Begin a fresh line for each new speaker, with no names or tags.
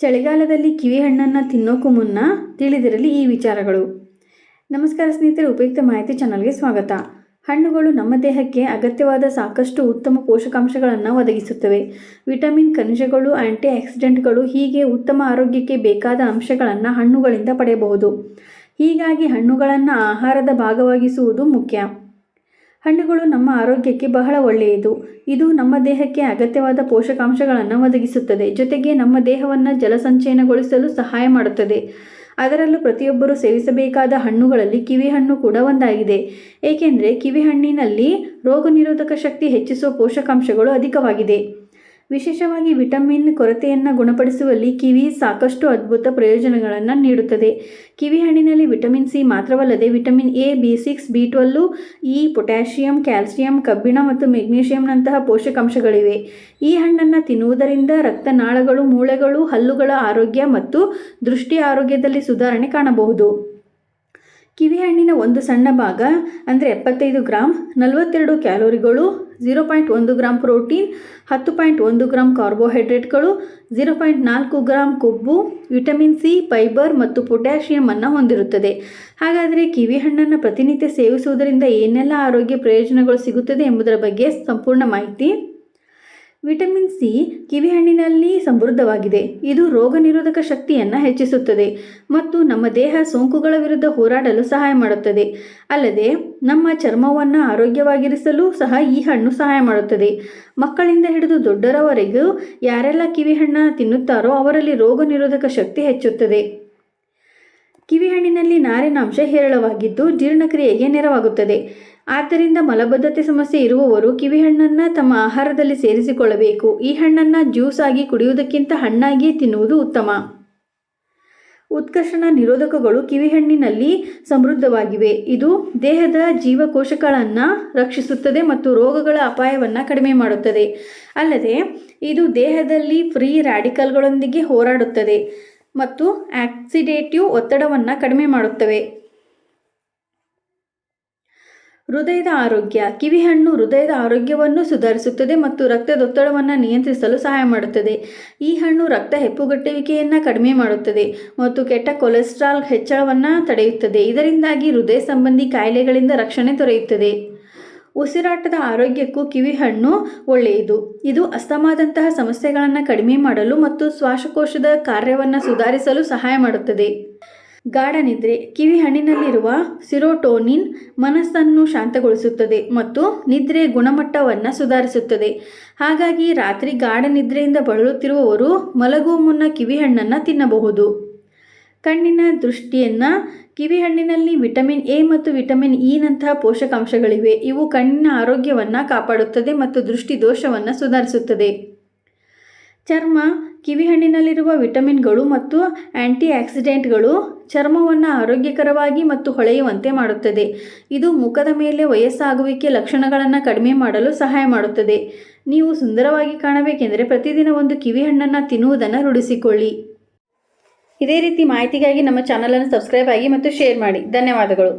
ಚಳಿಗಾಲದಲ್ಲಿ ಕಿವಿ ಹಣ್ಣನ್ನು ತಿನ್ನೋಕ್ಕೂ ಮುನ್ನ ತಿಳಿದಿರಲಿ ಈ ವಿಚಾರಗಳು. ನಮಸ್ಕಾರ ಸ್ನೇಹಿತರೆ, ಉಪಯುಕ್ತ ಮಾಹಿತಿ ಚಾನಲ್ಗೆ ಸ್ವಾಗತ. ಹಣ್ಣುಗಳು ನಮ್ಮ ದೇಹಕ್ಕೆ ಅಗತ್ಯವಾದ ಸಾಕಷ್ಟು ಉತ್ತಮ ಪೋಷಕಾಂಶಗಳನ್ನು ಒದಗಿಸುತ್ತವೆ. ವಿಟಮಿನ್, ಖನಿಜಗಳು ಆಂಟಿ ಆಕ್ಸಿಡೆಂಟ್ಗಳು ಹೀಗೆ ಉತ್ತಮ ಆರೋಗ್ಯಕ್ಕೆ ಬೇಕಾದ ಅಂಶಗಳನ್ನು ಹಣ್ಣುಗಳಿಂದ ಪಡೆಯಬಹುದು. ಹೀಗಾಗಿ ಹಣ್ಣುಗಳನ್ನು ಆಹಾರದ ಭಾಗವಾಗಿಸುವುದು ಮುಖ್ಯ. ಹಣ್ಣುಗಳು ನಮ್ಮ ಆರೋಗ್ಯಕ್ಕೆ ಬಹಳ ಒಳ್ಳೆಯದು. ಇದು ನಮ್ಮ ದೇಹಕ್ಕೆ ಅಗತ್ಯವಾದ ಪೋಷಕಾಂಶಗಳನ್ನು ಒದಗಿಸುತ್ತದೆ. ಜೊತೆಗೆ ನಮ್ಮ ದೇಹವನ್ನು ಜಲಸಂಚಯನಗೊಳಿಸಲು ಸಹಾಯ ಮಾಡುತ್ತದೆ. ಅದರಲ್ಲೂ ಪ್ರತಿಯೊಬ್ಬರೂ ಸೇವಿಸಬೇಕಾದ ಹಣ್ಣುಗಳಲ್ಲಿ ಕಿವಿ ಹಣ್ಣು ಕೂಡ ಒಂದಾಗಿದೆ. ಏಕೆಂದರೆ ಕಿವಿ ಹಣ್ಣಿನಲ್ಲಿ ರೋಗ ನಿರೋಧಕ ಶಕ್ತಿ ಹೆಚ್ಚಿಸುವ ಪೋಷಕಾಂಶಗಳು ಅಧಿಕವಾಗಿದೆ. ವಿಶೇಷವಾಗಿ ವಿಟಮಿನ್ ಕೊರತೆಯನ್ನು ಗುಣಪಡಿಸುವಲ್ಲಿ ಕಿವಿ ಸಾಕಷ್ಟು ಅದ್ಭುತ ಪ್ರಯೋಜನಗಳನ್ನು ನೀಡುತ್ತದೆ. ಕಿವಿ ಹಣ್ಣಿನಲ್ಲಿ ವಿಟಮಿನ್ ಸಿ ಮಾತ್ರವಲ್ಲದೆ vitamin A, B, six, B twelve, E, potassium, calcium, ಕಬ್ಬಿಣ ಮತ್ತು ಮೆಗ್ನೀಷಿಯಂನಂತಹ ಪೋಷಕಾಂಶಗಳಿವೆ. ಈ ಹಣ್ಣನ್ನು ತಿನ್ನುವುದರಿಂದ ರಕ್ತನಾಳಗಳು, ಮೂಳೆಗಳು, ಹಲ್ಲುಗಳ ಆರೋಗ್ಯ ಮತ್ತು ದೃಷ್ಟಿ ಆರೋಗ್ಯದಲ್ಲಿ ಸುಧಾರಣೆ ಕಾಣಬಹುದು. ಕಿವಿಹಣ್ಣಿನ ಒಂದು ಸಣ್ಣ ಭಾಗ, ಅಂದರೆ ಎಪ್ಪತ್ತೈದು ಗ್ರಾಮ್ ನಲವತ್ತೆರಡು ಕ್ಯಾಲೋರಿಗಳು ಝೀರೋ ಪಾಯಿಂಟ್ ಒಂದು ಗ್ರಾಮ್ ಪ್ರೋಟೀನ್, ಹತ್ತು ಪಾಯಿಂಟ್ ಒಂದು ಗ್ರಾಮ್ ಕಾರ್ಬೋಹೈಡ್ರೇಟ್ಗಳು ಝೀರೋ ಪಾಯಿಂಟ್ ನಾಲ್ಕು ಗ್ರಾಮ್ ಕೊಬ್ಬು, ವಿಟಮಿನ್ ಸಿ, ಫೈಬರ್ ಮತ್ತು ಪೊಟ್ಯಾಷಿಯಮನ್ನು ಹೊಂದಿರುತ್ತದೆ. ಹಾಗಾದರೆ ಕಿವಿ ಹಣ್ಣನ್ನು ಪ್ರತಿನಿತ್ಯ ಸೇವಿಸುವುದರಿಂದ ಏನೆಲ್ಲ ಆರೋಗ್ಯ ಪ್ರಯೋಜನಗಳು ಸಿಗುತ್ತದೆ ಎಂಬುದರ ಬಗ್ಗೆ ಸಂಪೂರ್ಣ ಮಾಹಿತಿ ವಿಟಮಿನ್ ಸಿ ಕಿವಿಹಣ್ಣಿನಲ್ಲಿ ಸಮೃದ್ಧವಾಗಿದೆ. ಇದು ರೋಗ ನಿರೋಧಕ ಶಕ್ತಿಯನ್ನು ಹೆಚ್ಚಿಸುತ್ತದೆ ಮತ್ತು ನಮ್ಮ ದೇಹ ಸೋಂಕುಗಳ ವಿರುದ್ಧ ಹೋರಾಡಲು ಸಹಾಯ ಮಾಡುತ್ತದೆ. ಅಲ್ಲದೆ, ನಮ್ಮ ಚರ್ಮವನ್ನು ಆರೋಗ್ಯವಾಗಿರಿಸಲು ಸಹ ಈ ಹಣ್ಣು ಸಹಾಯ ಮಾಡುತ್ತದೆ. ಮಕ್ಕಳಿಂದ ಹಿಡಿದು ದೊಡ್ಡರವರೆಗೂ ಯಾರೆಲ್ಲ ಕಿವಿಹಣ್ಣು ತಿನ್ನುತ್ತಾರೋ ಅವರಲ್ಲಿ ರೋಗ ನಿರೋಧಕ ಶಕ್ತಿ ಹೆಚ್ಚುತ್ತದೆ. ಕಿವಿಹಣ್ಣಿನಲ್ಲಿ ನಾರಿನಾಂಶ ಹೇರಳವಾಗಿದ್ದು ಜೀರ್ಣಕ್ರಿಯೆಗೆ ನೆರವಾಗುತ್ತದೆ. ಆದ್ದರಿಂದ ಮಲಬದ್ಧತೆ ಸಮಸ್ಯೆ ಇರುವವರು ಕಿವಿಹಣ್ಣನ್ನು ತಮ್ಮ ಆಹಾರದಲ್ಲಿ ಸೇರಿಸಿಕೊಳ್ಳಬೇಕು. ಈ ಹಣ್ಣನ್ನು ಜ್ಯೂಸ್ ಆಗಿ ಕುಡಿಯುವುದಕ್ಕಿಂತ ಹಣ್ಣಾಗಿಯೇ ತಿನ್ನುವುದು ಉತ್ತಮ. ಉತ್ಕರ್ಷಣ ನಿರೋಧಕಗಳು ಕಿವಿಹಣ್ಣಿನಲ್ಲಿ ಸಮೃದ್ಧವಾಗಿವೆ. ಇದು ದೇಹದ ಜೀವಕೋಶಗಳನ್ನು ರಕ್ಷಿಸುತ್ತದೆ ಮತ್ತು ರೋಗಗಳ ಅಪಾಯವನ್ನು ಕಡಿಮೆ ಮಾಡುತ್ತದೆ. ಅಲ್ಲದೆ, ಇದು ದೇಹದಲ್ಲಿ ಫ್ರೀ ರ್ಯಾಡಿಕಲ್ಗಳೊಂದಿಗೆ ಹೋರಾಡುತ್ತದೆ ಮತ್ತು ಆಕ್ಸಿಡೇಟಿವ್ ಒತ್ತಡವನ್ನು ಕಡಿಮೆ ಮಾಡುತ್ತವೆ. ಹೃದಯದ ಆರೋಗ್ಯ. ಕಿವಿಹಣ್ಣು ಹೃದಯದ ಆರೋಗ್ಯವನ್ನು ಸುಧಾರಿಸುತ್ತದೆ ಮತ್ತು ರಕ್ತದೊತ್ತಡವನ್ನು ನಿಯಂತ್ರಿಸಲು ಸಹಾಯ ಮಾಡುತ್ತದೆ. ಈ ಹಣ್ಣು ರಕ್ತ ಹೆಪ್ಪುಗಟ್ಟುವಿಕೆಯನ್ನು ಕಡಿಮೆ ಮಾಡುತ್ತದೆ ಮತ್ತು ಕೆಟ್ಟ ಕೊಲೆಸ್ಟ್ರಾಲ್ ಹೆಚ್ಚಳವನ್ನು ತಡೆಯುತ್ತದೆ. ಇದರಿಂದಾಗಿ ಹೃದಯ ಸಂಬಂಧಿ ಕಾಯಿಲೆಗಳಿಂದ ರಕ್ಷಣೆ ದೊರೆಯುತ್ತದೆ. ಉಸಿರಾಟದ ಆರೋಗ್ಯಕ್ಕೂ ಕಿವಿಹಣ್ಣು ಒಳ್ಳೆಯದು. ಇದು ಅಸ್ತಮಾದಂತಹ ಸಮಸ್ಯೆಗಳನ್ನು ಕಡಿಮೆ ಮಾಡಲು ಮತ್ತು ಶ್ವಾಸಕೋಶದ ಕಾರ್ಯವನ್ನು ಸುಧಾರಿಸಲು ಸಹಾಯ ಮಾಡುತ್ತದೆ. ಗಾಢ ನಿದ್ರೆ ಕಿವಿ ಹಣ್ಣಿನಲ್ಲಿರುವ ಸಿರೋಟೋನಿನ್ ಮನಸ್ಸನ್ನು ಶಾಂತಗೊಳಿಸುತ್ತದೆ ಮತ್ತು ನಿದ್ರೆ ಗುಣಮಟ್ಟವನ್ನು ಸುಧಾರಿಸುತ್ತದೆ. ಹಾಗಾಗಿ ರಾತ್ರಿ ಗಾಢ ನಿದ್ರೆಯಿಂದ ಬಳಲುತ್ತಿರುವವರು ಮಲಗುವ ಮುನ್ನ ಕಿವಿಹಣ್ಣನ್ನು ತಿನ್ನಬಹುದು. ಕಣ್ಣಿನ ದೃಷ್ಟಿಯನ್ನು ಕಿವಿಹಣ್ಣಿನಲ್ಲಿ ವಿಟಮಿನ್ ಎ ಮತ್ತು ವಿಟಮಿನ್ ಇನಂತಹ ಪೋಷಕಾಂಶಗಳಿವೆ. ಇವು ಕಣ್ಣಿನ ಆರೋಗ್ಯವನ್ನು ಕಾಪಾಡುತ್ತದೆ ಮತ್ತು ದೃಷ್ಟಿ ದೋಷವನ್ನು ಸುಧಾರಿಸುತ್ತದೆ. ಚರ್ಮ ಕಿವಿಹಣ್ಣಿನಲ್ಲಿರುವ ವಿಟಮಿನ್ಗಳು ಮತ್ತು ಆ್ಯಂಟಿ ಆಕ್ಸಿಡೆಂಟ್ಗಳು ಚರ್ಮವನ್ನು ಆರೋಗ್ಯಕರವಾಗಿ ಮತ್ತು ಹೊಳೆಯುವಂತೆ ಮಾಡುತ್ತದೆ. ಇದು ಮುಖದ ಮೇಲೆ ವಯಸ್ಸಾಗುವಿಕೆ ಲಕ್ಷಣಗಳನ್ನು ಕಡಿಮೆ ಮಾಡಲು ಸಹಾಯ ಮಾಡುತ್ತದೆ. ನೀವು ಸುಂದರವಾಗಿ ಕಾಣಬೇಕೆಂದರೆ ಪ್ರತಿದಿನ ಒಂದು ಕಿವಿಹಣ್ಣನ್ನು ತಿನ್ನುವುದನ್ನು ರೂಢಿಸಿಕೊಳ್ಳಿ. ಇದೇ ರೀತಿ ಮಾಹಿತಿಗಾಗಿ ನಮ್ಮ ಚಾನಲನ್ನು ಸಬ್ಸ್ಕ್ರೈಬ್ ಆಗಿ ಮತ್ತು ಶೇರ್ ಮಾಡಿ. ಧನ್ಯವಾದಗಳು.